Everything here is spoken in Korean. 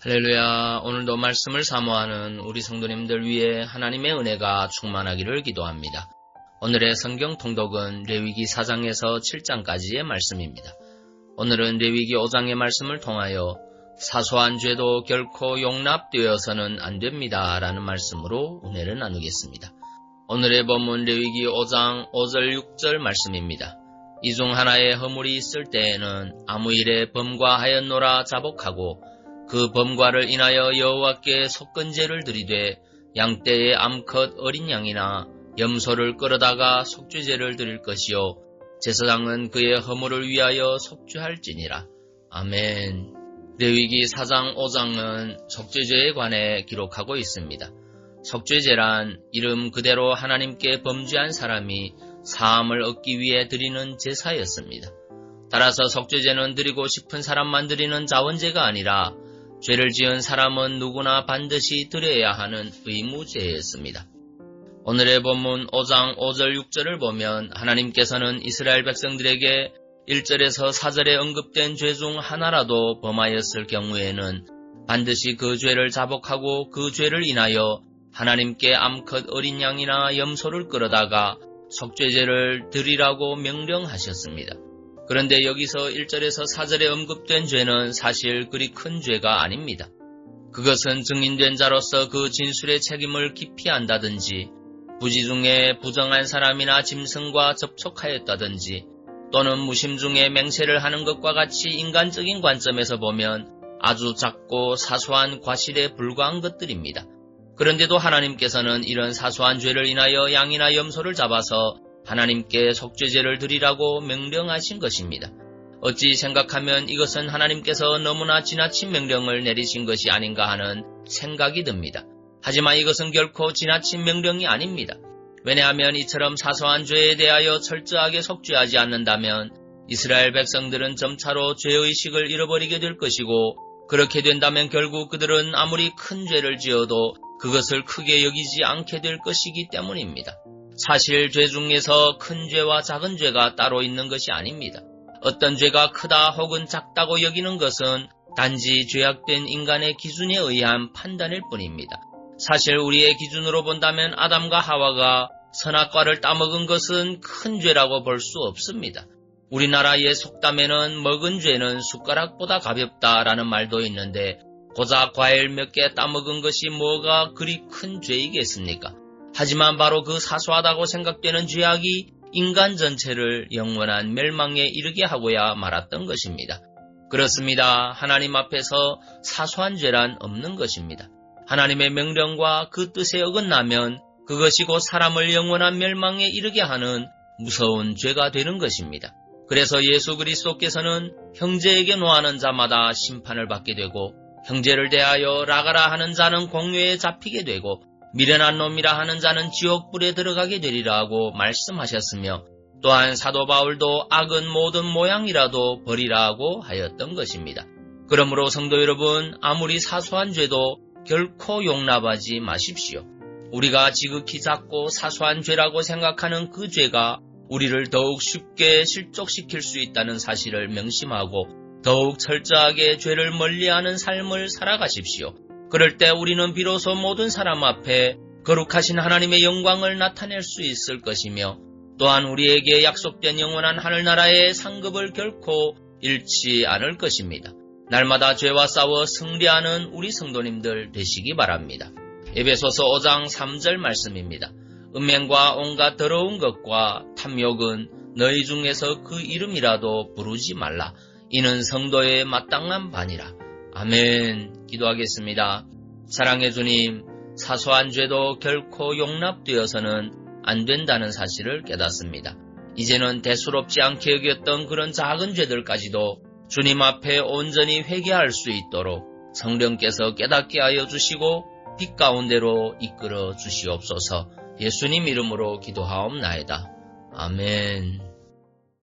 할렐루야. 오늘도 말씀을 사모하는 우리 성도님들 위해 하나님의 은혜가 충만하기를 기도합니다. 오늘의 성경 통독은 레위기 4장에서 7장까지의 말씀입니다. 오늘은 레위기 5장의 말씀을 통하여 사소한 죄도 결코 용납되어서는 안 됩니다. 라는 말씀으로 은혜를 나누겠습니다. 오늘의 본문 레위기 5장 5절 6절 말씀입니다. 이 중 하나의 허물이 있을 때에는 아무 일에 범과하였노라 자복하고 그 범과를 인하여 여호와께 속건제를 드리되 양떼의 암컷 어린 양이나 염소를 끌어다가 속죄제를 드릴 것이요 제사장은 그의 허물을 위하여 속죄할지니라. 아멘. 레위기 4장 5장은 속죄제에 관해 기록하고 있습니다. 속죄제란 이름 그대로 하나님께 범죄한 사람이 사함을 얻기 위해 드리는 제사였습니다. 따라서 속죄제는 드리고 싶은 사람만 드리는 자원제가 아니라 죄를 지은 사람은 누구나 반드시 드려야 하는 의무제였습니다. 오늘의 본문 5장 5절 6절을 보면 하나님께서는 이스라엘 백성들에게 1절에서 4절에 언급된 죄 중 하나라도 범하였을 경우에는 반드시 그 죄를 자복하고 그 죄를 인하여 하나님께 암컷 어린 양이나 염소를 끌어다가 속죄제를 드리라고 명령하셨습니다. 그런데 여기서 1절에서 4절에 언급된 죄는 사실 그리 큰 죄가 아닙니다. 그것은 증인된 자로서 그 진술의 책임을 기피한다든지 부지 중에 부정한 사람이나 짐승과 접촉하였다든지 또는 무심 중에 맹세를 하는 것과 같이 인간적인 관점에서 보면 아주 작고 사소한 과실에 불과한 것들입니다. 그런데도 하나님께서는 이런 사소한 죄를 인하여 양이나 염소를 잡아서 하나님께 속죄제를 드리라고 명령하신 것입니다. 어찌 생각하면 이것은 하나님께서 너무나 지나친 명령을 내리신 것이 아닌가 하는 생각이 듭니다. 하지만 이것은 결코 지나친 명령이 아닙니다. 왜냐하면 이처럼 사소한 죄에 대하여 철저하게 속죄하지 않는다면 이스라엘 백성들은 점차로 죄의식을 잃어버리게 될 것이고 그렇게 된다면 결국 그들은 아무리 큰 죄를 지어도 그것을 크게 여기지 않게 될 것이기 때문입니다. 사실 죄 중에서 큰 죄와 작은 죄가 따로 있는 것이 아닙니다. 어떤 죄가 크다 혹은 작다고 여기는 것은 단지 죄악된 인간의 기준에 의한 판단일 뿐입니다. 사실 우리의 기준으로 본다면 아담과 하와가 선악과를 따먹은 것은 큰 죄라고 볼 수 없습니다. 우리나라의 속담에는 먹은 죄는 숟가락보다 가볍다라는 말도 있는데 고작 과일 몇 개 따먹은 것이 뭐가 그리 큰 죄이겠습니까? 하지만 바로 그 사소하다고 생각되는 죄악이 인간 전체를 영원한 멸망에 이르게 하고야 말았던 것입니다. 그렇습니다. 하나님 앞에서 사소한 죄란 없는 것입니다. 하나님의 명령과 그 뜻에 어긋나면 그것이 곧 사람을 영원한 멸망에 이르게 하는 무서운 죄가 되는 것입니다. 그래서 예수 그리스도께서는 형제에게 노하는 자마다 심판을 받게 되고 형제를 대하여 라가라 하는 자는 공유에 잡히게 되고 미련한 놈이라 하는 자는 지옥불에 들어가게 되리라고 말씀하셨으며 또한 사도 바울도 악은 모든 모양이라도 버리라고 하였던 것입니다. 그러므로 성도 여러분 아무리 사소한 죄도 결코 용납하지 마십시오. 우리가 지극히 작고 사소한 죄라고 생각하는 그 죄가 우리를 더욱 쉽게 실족시킬 수 있다는 사실을 명심하고 더욱 철저하게 죄를 멀리하는 삶을 살아가십시오. 그럴 때 우리는 비로소 모든 사람 앞에 거룩하신 하나님의 영광을 나타낼 수 있을 것이며 또한 우리에게 약속된 영원한 하늘나라의 상급을 결코 잃지 않을 것입니다. 날마다 죄와 싸워 승리하는 우리 성도님들 되시기 바랍니다. 에베소서 5장 3절 말씀입니다. 음행과 온갖 더러운 것과 탐욕은 너희 중에서 그 이름이라도 부르지 말라. 이는 성도의 마땅한 반이라. 아멘. 기도하겠습니다. 사랑해 주님, 사소한 죄도 결코 용납되어서는 안 된다는 사실을 깨닫습니다. 이제는 대수롭지 않게 여겼던 그런 작은 죄들까지도 주님 앞에 온전히 회개할 수 있도록 성령께서 깨닫게 하여 주시고 빛 가운데로 이끌어 주시옵소서 예수님 이름으로 기도하옵나이다. 아멘.